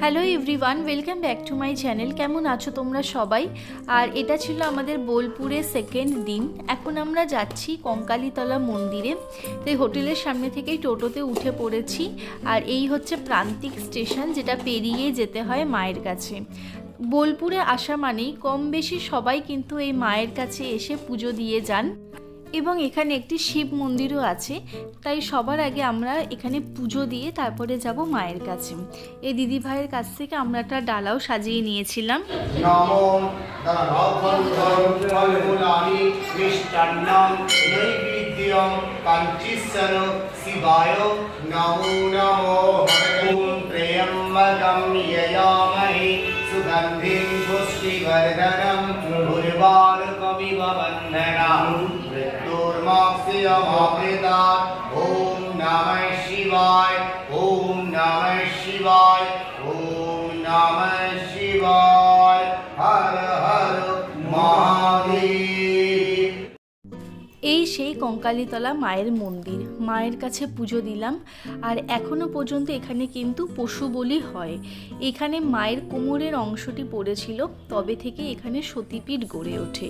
Hello everyone welcome back to my channel কেমন আছো তোমরা সবাই? আর এটা ছিল আমাদের বোলপুরের সেকেন্ড দিন। এখন আমরা যাচ্ছি কঙ্কালীতলা মন্দিরে। তো হোটেলের সামনে থেকেই টোটোতে উঠে পড়েছি। আর এই হচ্ছে প্রান্তিক স্টেশন, যেটা পেরিয়ে যেতে হয় মায়ের কাছে। বোলপুরে আসা মানেই কম বেশি সবাই কিন্তু এই মায়ের কাছে এসে পুজো দিয়ে যান। এবং এখানে একটি শিব মন্দিরও আছে। তাই সবার আগে আমরা এখানে পুজো দিয়ে তারপরে যাব মায়ের কাছে। এই দিদি ভাইয়ের কাছ থেকে আমরা একটা ডালাও সাজিয়ে নিয়েছিলাম। শিবায় নমো নমো। ওম ত্র্যম্বকম যয়ামহে সুগন্ধিং পুষ্টিবর্ধনম উর্বারকমিব বন্ধনাম মৃত্যুর্মোক্ষয়মামৃতা ওম নমঃ শিবায় ওম নমঃ শিবায় ওম নমঃ শিবায় এই সেই কঙ্কালীতলা মায়ের মন্দির। মায়ের কাছে পুজো দিলাম, আর এখনও পর্যন্ত এখানে কিন্তু পশু বলি হয়। এখানে মায়ের কোমরের অংশটি পড়েছিল, তবে থেকে এখানে সতীপীঠ গড়ে ওঠে।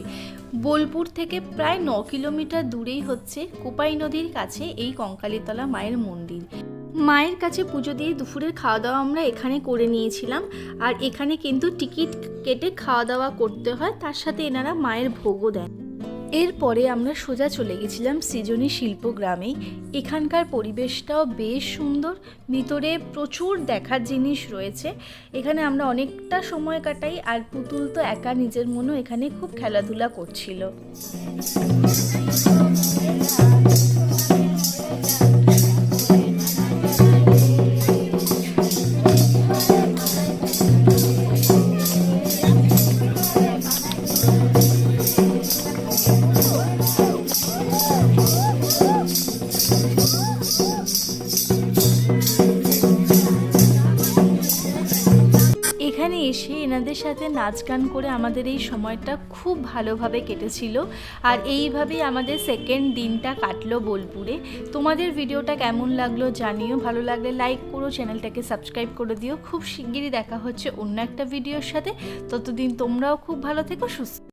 বোলপুর থেকে প্রায় ন কিলোমিটার দূরেই হচ্ছে কোপাই নদীর কাছে এই কঙ্কালীতলা মায়ের মন্দির। মায়ের কাছে পুজো দিয়ে দুপুরের খাওয়া দাওয়া আমরা এখানে করে নিয়েছিলাম, আর এখানে কিন্তু টিকিট কেটে খাওয়া দাওয়া করতে হয়, তার সাথে এনারা মায়ের ভোগও দেন। এরপরে আমরা সোজা চলে গেছিলাম সৃজনী শিল্প গ্রামে। এখানকার পরিবেশটাও বেশ সুন্দর, ভিতরে প্রচুর দেখার জিনিস রয়েছে। এখানে আমরা অনেকটা সময় কাটাই আর পুতুল তো একা নিজের মনও এখানে খুব খেলাধুলা করছিল। এখানে এসে এনাদের সাথে নাচ গান করে আমাদের এই সময়টা খুব ভালোভাবে কেটেছিল। আর এইভাবেই আমাদের সেকেন্ড দিনটা কাটলো বোলপুরে। তোমাদের ভিডিওটা কেমন লাগল জানিও। ভালো লাগলে লাইক করো, চ্যানেলটাকে সাবস্ক্রাইব করে দিও। খুব শিগগিরই দেখা হচ্ছে অন্য একটা ভিডিওর সাথে। ততদিন তোমরাও খুব ভালো থেকো, সুস্থ